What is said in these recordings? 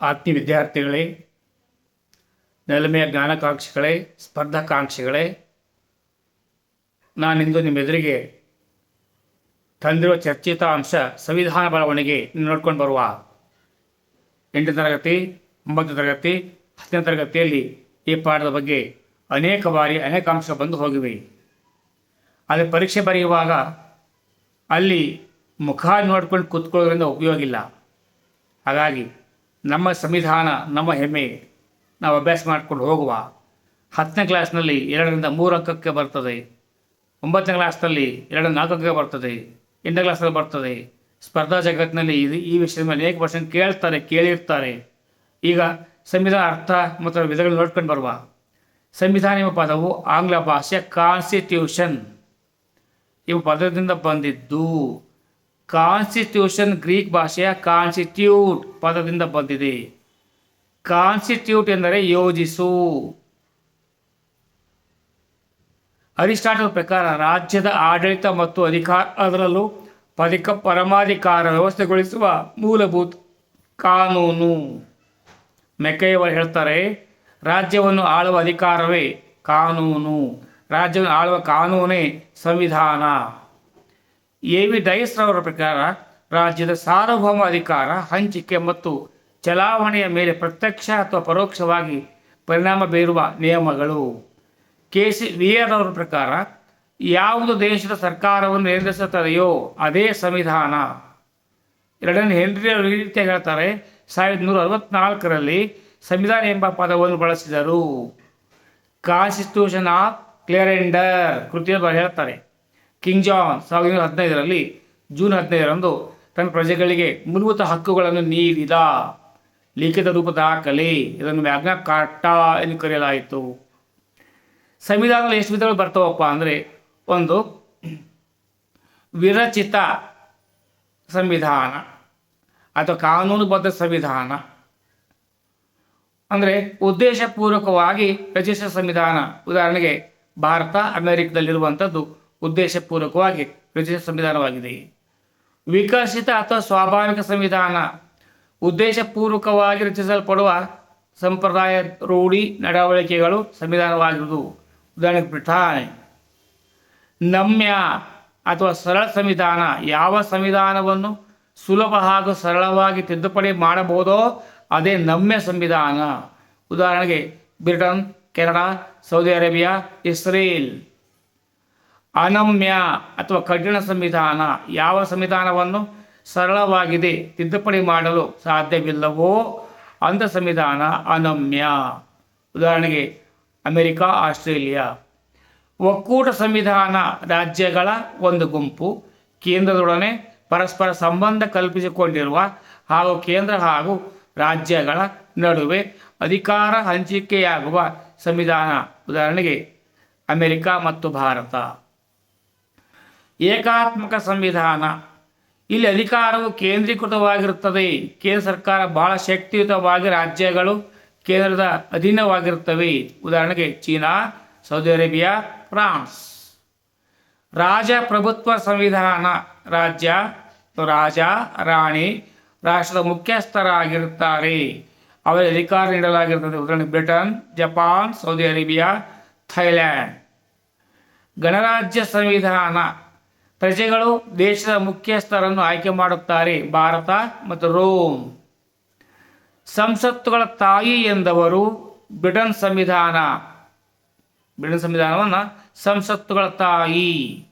ಆತ್ಮೀಯ ವಿದ್ಯಾರ್ಥಿಗಳೇ, ನೆಲಮೆಯ ಜ್ಞಾನಕಾಂಕ್ಷಿಗಳೇ, ಸ್ಪರ್ಧಾಕಾಂಕ್ಷಿಗಳೇ, ನಾನಿಂದು ನಿಮ್ಮ ಎದುರಿಗೆ ತಂದಿರುವ ಚರ್ಚಿತ ಅಂಶ ಸಂವಿಧಾನ ಬರವಣಿಗೆ ನೋಡ್ಕೊಂಡು ಬರುವ ಎಂಟನೇ ತರಗತಿ, ಒಂಬತ್ತನೇ ತರಗತಿ, ಹತ್ತನೇ ತರಗತಿಯಲ್ಲಿ ಈ ಪಾಠದ ಬಗ್ಗೆ ಅನೇಕ ಬಾರಿ ಅನೇಕ ಅಂಶ ಬಂದು ಹೋಗಿವೆ. ಆದರೆ ಪರೀಕ್ಷೆ ಬರೆಯುವಾಗ ಅಲ್ಲಿ ಮುಖ ನೋಡ್ಕೊಂಡು ಕೂತ್ಕೊಳ್ಳೋದ್ರಿಂದ ಉಪಯೋಗ ಇಲ್ಲ. ಹಾಗಾಗಿ ನಮ್ಮ ಸಂವಿಧಾನ, ನಮ್ಮ ಹೆಮ್ಮೆ, ನಾವು ಅಭ್ಯಾಸ ಮಾಡಿಕೊಂಡು ಹೋಗುವ ಹತ್ತನೇ ಕ್ಲಾಸ್ನಲ್ಲಿ ಎರಡರಿಂದ ಮೂರು ಅಂಕಕ್ಕೆ ಬರ್ತದೆ, ಒಂಬತ್ತನೇ ಕ್ಲಾಸ್ನಲ್ಲಿ ಎರಡರಿಂದ ನಾಲ್ಕು ಅಂಕಕ್ಕೆ ಬರ್ತದೆ, ಎಂಟನೇ ಕ್ಲಾಸಲ್ಲಿ ಬರ್ತದೆ. ಸ್ಪರ್ಧಾ ಜಗತ್ತಿನಲ್ಲಿ ಇದು ಈ ವಿಷಯದ ಮೇಲೆ ಅನೇಕ ಪರ್ಸೆಂಟ್ ಕೇಳ್ತಾರೆ, ಕೇಳಿರ್ತಾರೆ. ಈಗ ಸಂವಿಧಾನ ಅರ್ಥ ಮತ್ತು ವಿಧಗಳು ನೋಡ್ಕೊಂಡು ಬರುವ. ಸಂವಿಧಾನ ಎಂಬ ಪದವು ಆಂಗ್ಲ ಭಾಷೆಯ ಕಾನ್ಸ್ಟಿಟ್ಯೂಷನ್ ಎಂಬ ಪದದಿಂದ ಬಂದಿದ್ದು. ಕಾನ್ಸ್ಟಿಟ್ಯೂಷನ್ ಗ್ರೀಕ್ ಭಾಷೆಯ ಕಾನ್ಸ್ಟಿಟ್ಯೂಟ್ ಪದದಿಂದ ಬಂದಿದೆ. ಕಾನ್ಸ್ಟಿಟ್ಯೂಟ್ ಎಂದರೆ ಯೋಜಿಸು. ಅರಿಸ್ಟಾಟಲ್ ಪ್ರಕಾರ ರಾಜ್ಯದ ಆಡಳಿತ ಮತ್ತು ಅಧಿಕಾರ ಅದರಲ್ಲೂ ಪದಿಕ ಪರಮಾಧಿಕಾರ ವ್ಯವಸ್ಥೆಗೊಳಿಸುವ ಮೂಲಭೂತ ಕಾನೂನು. ಮೆಕೆಯವರು ಹೇಳ್ತಾರೆ, ರಾಜ್ಯವನ್ನು ಆಳುವ ಅಧಿಕಾರವೇ ಕಾನೂನು. ರಾಜ್ಯವನ್ನು ಆಳುವ ಕಾನೂನೇ ಸಂವಿಧಾನ. ಎ ವಿ ಡೈಸ್ರವರ ಪ್ರಕಾರ ರಾಜ್ಯದ ಸಾರ್ವಭೌಮ ಅಧಿಕಾರ ಹಂಚಿಕೆ ಮತ್ತು ಚಲಾವಣೆಯ ಮೇಲೆ ಪ್ರತ್ಯಕ್ಷ ಅಥವಾ ಪರೋಕ್ಷವಾಗಿ ಪರಿಣಾಮ ಬೀರುವ ನಿಯಮಗಳು. ಕೆ ಸಿ ವಿಯರ್ರವರ ಪ್ರಕಾರ ಯಾವುದು ದೇಶದ ಸರ್ಕಾರವನ್ನು ನಿರ್ಧರಿಸುತ್ತದೆಯೋ ಅದೇ ಸಂವಿಧಾನ. ಎರಡನೇ ಹೆನ್ರಿ ಅವರು ಈ ರೀತಿಯಾಗಿ ಹೇಳ್ತಾರೆ, ಸಾವಿರದ ನೂರ ಅರವತ್ನಾಲ್ಕರಲ್ಲಿ ಸಂವಿಧಾನ ಎಂಬ ಪದವನ್ನು ಬಳಸಿದರು. ಕಾನ್ಸ್ಟಿಟ್ಯೂಷನ್ ಆಫ್ ಕ್ಲಿಯರೆಂಡರ್ ಕೃತಿಯ ಹೇಳ್ತಾರೆ. ಕಿಂಗ್ ಜಾನ್ ಸಾವಿರದ ಇನ್ನೂರ ಹದಿನೈದರಲ್ಲಿ ಜೂನ್ ಹದಿನೈದರಂದು ತನ್ನ ಪ್ರಜೆಗಳಿಗೆ ಮೂಲಭೂತ ಹಕ್ಕುಗಳನ್ನು ನೀಡಿದ ಲಿಖಿತ ರೂಪದ ದಾಖಲೆ. ಇದನ್ನು ಮ್ಯಾಗ್ನಾ ಕಾಟ ಎಂದು ಕರೆಯಲಾಯಿತು. ಸಂವಿಧಾನದಲ್ಲಿ ಎಷ್ಟು ವಿಧಗಳು ಬರ್ತಾವಪ್ಪ ಅಂದರೆ, ಒಂದು, ವಿರಚಿತ ಸಂವಿಧಾನ ಅಥವಾ ಕಾನೂನುಬದ್ಧ ಸಂವಿಧಾನ. ಅಂದರೆ, ಉದ್ದೇಶಪೂರ್ವಕವಾಗಿ ರಚಿಸಿದ ಸಂವಿಧಾನ. ಉದಾಹರಣೆಗೆ, ಭಾರತ ಅಮೆರಿಕದಲ್ಲಿರುವಂಥದ್ದು ಉದ್ದೇಶಪೂರ್ವಕವಾಗಿ ರಚಿಸಿದ ಸಂವಿಧಾನವಾಗಿದೆ. ವಿಕಸಿತ ಅಥವಾ ಸ್ವಾಭಾವಿಕ ಸಂವಿಧಾನ ಉದ್ದೇಶಪೂರ್ವಕವಾಗಿ ರಚಿಸಲ್ಪಡುವ ಸಂಪ್ರದಾಯ ರೂಢಿ ನಡವಳಿಕೆಗಳು ಸಂವಿಧಾನವಾಗಿರುವುದು. ಉದಾಹರಣೆಗೆ ಬ್ರಿಟಾನ್ ನಮ್ಯ ಅಥವಾ ಸರಳ ಸಂವಿಧಾನ ಯಾವ ಸಂವಿಧಾನವನ್ನು ಸುಲಭ ಹಾಗೂ ಸರಳವಾಗಿ ತಿದ್ದುಪಡಿ ಮಾಡಬಹುದೋ ಅದೇ ನಮ್ಯ ಸಂವಿಧಾನ. ಉದಾಹರಣೆಗೆ Britain, Canada, Saudi Arabia, Israel. ಅನಮ್ಯ ಅಥವಾ ಕಠಿಣ ಸಂವಿಧಾನ ಯಾವ ಸಂವಿಧಾನವನ್ನು ಸರಳವಾಗಿದೆ ತಿದ್ದುಪಡಿ ಮಾಡಲು ಸಾಧ್ಯವಿಲ್ಲವೋ ಅಂಥ ಸಂವಿಧಾನ ಅನಮ್ಯ. ಉದಾಹರಣೆಗೆ ಅಮೆರಿಕ, ಆಸ್ಟ್ರೇಲಿಯಾ. ಒಕ್ಕೂಟ ಸಂವಿಧಾನ ರಾಜ್ಯಗಳ ಒಂದು ಗುಂಪು ಕೇಂದ್ರದೊಡನೆ ಪರಸ್ಪರ ಸಂಬಂಧ ಕಲ್ಪಿಸಿಕೊಂಡಿರುವ ಹಾಗೂ ಕೇಂದ್ರ ಹಾಗೂ ರಾಜ್ಯಗಳ ನಡುವೆ ಅಧಿಕಾರ ಹಂಚಿಕೆಯಾಗುವ ಸಂವಿಧಾನ. ಉದಾಹರಣೆಗೆ ಅಮೆರಿಕ ಮತ್ತು ಭಾರತ. ಏಕಾತ್ಮಕ ಸಂವಿಧಾನ. ಇಲ್ಲಿ ಅಧಿಕಾರವು ಕೇಂದ್ರೀಕೃತವಾಗಿರುತ್ತದೆ. ಕೇಂದ್ರ ಸರ್ಕಾರ ಬಹಳ ಶಕ್ತಿಯುತವಾಗಿ ರಾಜ್ಯಗಳು ಕೇಂದ್ರದ ಅಧೀನವಾಗಿರುತ್ತವೆ. ಉದಾಹರಣೆಗೆ ಚೀನಾ, ಸೌದಿ ಅರೇಬಿಯಾ, ಫ್ರಾನ್ಸ್. ರಾಜಪ್ರಭುತ್ವ ಸಂವಿಧಾನ ರಾಜ್ಯ ರಾಜ, ರಾಣಿ ರಾಷ್ಟ್ರದ ಮುಖ್ಯಸ್ಥರಾಗಿರುತ್ತಾರೆ. ಅವರ ಅಧಿಕಾರ ನೀಡಲಾಗಿರುತ್ತದೆ. ಉದಾಹರಣೆ Britain, Japan, Saudi Arabia, Thailand. ಗಣರಾಜ್ಯ ಸಂವಿಧಾನ ಪ್ರಜೆಗಳು ದೇಶದ ಮುಖ್ಯಸ್ಥರನ್ನು ಆಯ್ಕೆ ಮಾಡುತ್ತಾರೆ. ಭಾರತ ಮತ್ತು ರೋಮ್. ಸಂಸತ್ತುಗಳ ತಾಯಿ ಎಂದವರು ಬ್ರಿಟನ್ ಸಂವಿಧಾನ. ಬ್ರಿಟನ್ ಸಂವಿಧಾನವನ್ನು ಸಂಸತ್ತುಗಳ ತಾಯಿ.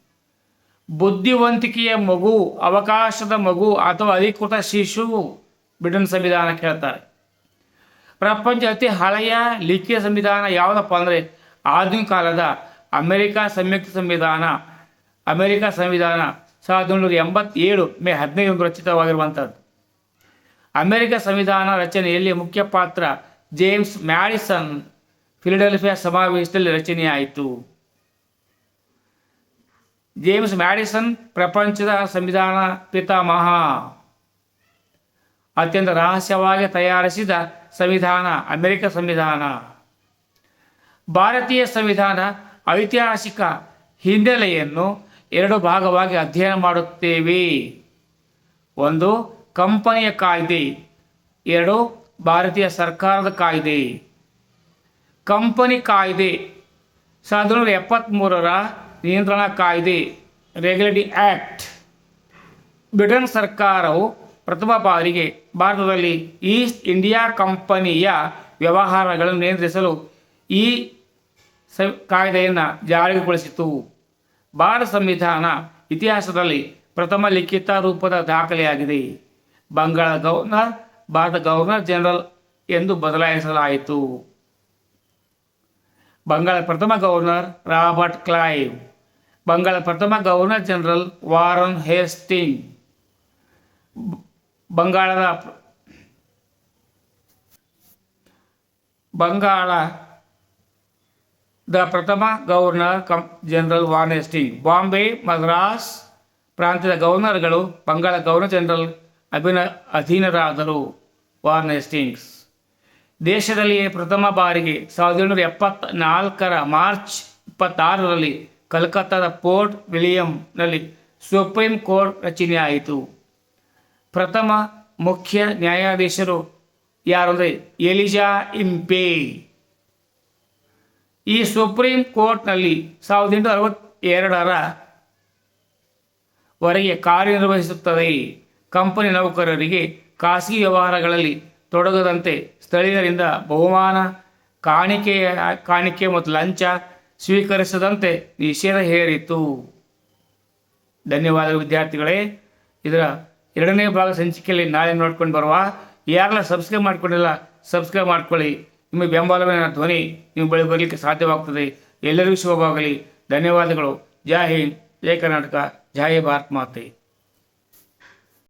ಬುದ್ಧಿವಂತಿಕೆಯ ಮಗು, ಅವಕಾಶದ ಮಗು ಅಥವಾ ಅಧಿಕೃತ ಶಿಶು ಬ್ರಿಟನ್ ಸಂವಿಧಾನ ಕೇಳ್ತಾರೆ. ಪ್ರಪಂಚ ಅತಿ ಹಳೆಯ ಲಿಖಿತ ಸಂವಿಧಾನ ಯಾವುದಪ್ಪ ಅಂದರೆ ಆಧುನಿಕ ಕಾಲದ ಅಮೆರಿಕ ಸಂಯುಕ್ತ ಸಂವಿಧಾನ. ಅಮೆರಿಕ ಸಂವಿಧಾನ ಸಾವಿರದ ಒಂಬೈನೂರ ಎಂಬತ್ತೇಳು ಮೇ ಹದಿನೈದು ರಚಿತವಾಗಿರುವಂಥದ್ದು. ಅಮೆರಿಕ ಸಂವಿಧಾನ ರಚನೆಯಲ್ಲಿ ಮುಖ್ಯ ಪಾತ್ರ ಜೇಮ್ಸ್ ಮ್ಯಾಡಿಸನ್ ಫಿಲಡೆಲ್ಫಿಯಾ ಸಮಾವೇಶದಲ್ಲಿ ರಚನೆಯಾಯಿತು. ಜೇಮ್ಸ್ ಮ್ಯಾಡಿಸನ್ ಪ್ರಪಂಚದ ಸಂವಿಧಾನ ಪಿತಾಮಹ. ಅತ್ಯಂತ ರಹಸ್ಯವಾಗಿ ತಯಾರಿಸಿದ ಸಂವಿಧಾನ, ಅಮೆರಿಕ ಸಂವಿಧಾನ. ಭಾರತೀಯ ಸಂವಿಧಾನ ಐತಿಹಾಸಿಕ ಹಿನ್ನೆಲೆಯನ್ನು ಎರಡು ಭಾಗವಾಗಿ ಅಧ್ಯಯನ ಮಾಡುತ್ತೇವೆ. ಒಂದು, ಕಂಪನಿಯ ಕಾಯ್ದೆ. ಎರಡು, ಭಾರತೀಯ ಸರ್ಕಾರದ ಕಾಯ್ದೆ. ಕಂಪನಿ ಕಾಯ್ದೆ. ಸಾವಿರದ ಒಂಬೈನೂರ ಎಪ್ಪತ್ತ್ಮೂರರ ನಿಯಂತ್ರಣ ಕಾಯ್ದೆ ರೆಗ್ಯುಲೇಟಿಂಗ್ ಆ್ಯಕ್ಟ್ ಬ್ರಿಟನ್ ಸರ್ಕಾರವು ಪ್ರಥಮ ಬಾರಿಗೆ ಭಾರತದಲ್ಲಿ ಈಸ್ಟ್ ಇಂಡಿಯಾ ಕಂಪನಿಯ ವ್ಯವಹಾರಗಳನ್ನು ನಿಯಂತ್ರಿಸಲು ಈ ಸ ಕಾಯ್ದೆಯನ್ನು ಜಾರಿಗೊಳಿಸಿತು. ಭಾರತ ಸಂವಿಧಾನ ಇತಿಹಾಸದಲ್ಲಿ ಪ್ರಥಮ ಲಿಖಿತ ರೂಪದ ದಾಖಲೆಯಾಗಿದೆ. Bengal governor Bharat governor general ಎಂದು ಬದಲಾಯಿಸಲಾಯಿತು. ಬಂಗಾಳ ಪ್ರಥಮ ಗವರ್ನರ್ ರಾಬರ್ಟ್ ಕ್ಲೈವ್, ಬಂಗಾಳ ಪ್ರಥಮ ಗವರ್ನರ್ ಜನರಲ್ ವಾರನ್ ಹೇಸ್ಟಿಂಗ್, ಬಂಗಾಳದ ಪ್ರ- ಬಂಗಾಳದ ಪ್ರಥಮ ಕಂ, general Warren Hastings Bombay, Madras ಪ್ರಾಂತ್ಯದ ಗವರ್ನರ್ಗಳು ಬಂಗಾಳ ಗವರ್ನರ್ ಜನರಲ್ ಅಭಿನ, ಅಧೀನರಾದರು ವಾರ್ನ್ ದೇಶದಲ್ಲಿಯೇ ಪ್ರಥಮ ಬಾರಿಗೆ ಸಾವಿರದ ಏಳುನೂರ ಎಪ್ಪತ್ನಾಲ್ಕರ ಮಾರ್ಚ್ ಇಪ್ಪತ್ತಾರರಲ್ಲಿ ಕಲ್ಕತ್ತಾದ ಪೋರ್ಟ್ ವಿಲಿಯಂನಲ್ಲಿ ಸುಪ್ರೀಂ ಕೋರ್ಟ್ ರಚನೆಯಾಯಿತು. ಪ್ರಥಮ ಮುಖ್ಯ ನ್ಯಾಯಾಧೀಶರು ಯಾರು ಎಲಿಜಾ ಇಂಪೆ. ಈ ಸುಪ್ರೀಂ ಕೋರ್ಟ್ನಲ್ಲಿ ಸಾವಿರದ ಎಂಟುನೂರ ಅರವತ್ತೆರಡರ ವರೆಗೆ ಕಾರ್ಯನಿರ್ವಹಿಸುತ್ತದೆ. ಕಂಪನಿ ನೌಕರರಿಗೆ ಖಾಸಗಿ ವ್ಯವಹಾರಗಳಲ್ಲಿ ತೊಡಗದಂತೆ ಸ್ಥಳೀಯರಿಂದ ಬಹುಮಾನ ಕಾಣಿಕೆಯ ಕಾಣಿಕೆ ಮತ್ತು ಲಂಚ ಸ್ವೀಕರಿಸದಂತೆ ನಿಷೇಧ ಹೇರಿತು ಧನ್ಯವಾದಗಳು ವಿದ್ಯಾರ್ಥಿಗಳೇ. ಇದರ ಎರಡನೇ ಭಾಗ ಸಂಚಿಕೆಯಲ್ಲಿ ನಾಳೆ ನೋಡ್ಕೊಂಡು ಬರುವ. ಯಾರೆಲ್ಲ ಸಬ್ಸ್ಕ್ರೈಬ್ ಮಾಡ್ಕೊಂಡಿಲ್ಲ, ಸಬ್ಸ್ಕ್ರೈಬ್ ಮಾಡ್ಕೊಳ್ಳಿ. ನಿಮ್ಮ ಬೆಂಬಲವೇ ನನ್ನ ಧ್ವನಿ ನಿಮ್ಮ ಬಳಿ ಬರಲಿಕ್ಕೆ ಸಾಧ್ಯವಾಗ್ತದೆ. ಎಲ್ಲರಿಗೂ ಶುಭವಾಗಲಿ. ಧನ್ಯವಾದಗಳು. ಜೈ ಹಿಂದ್. ಜೈ ಕರ್ನಾಟಕ. ಜೈ ಭಾರತ್ ಮಾತೆ.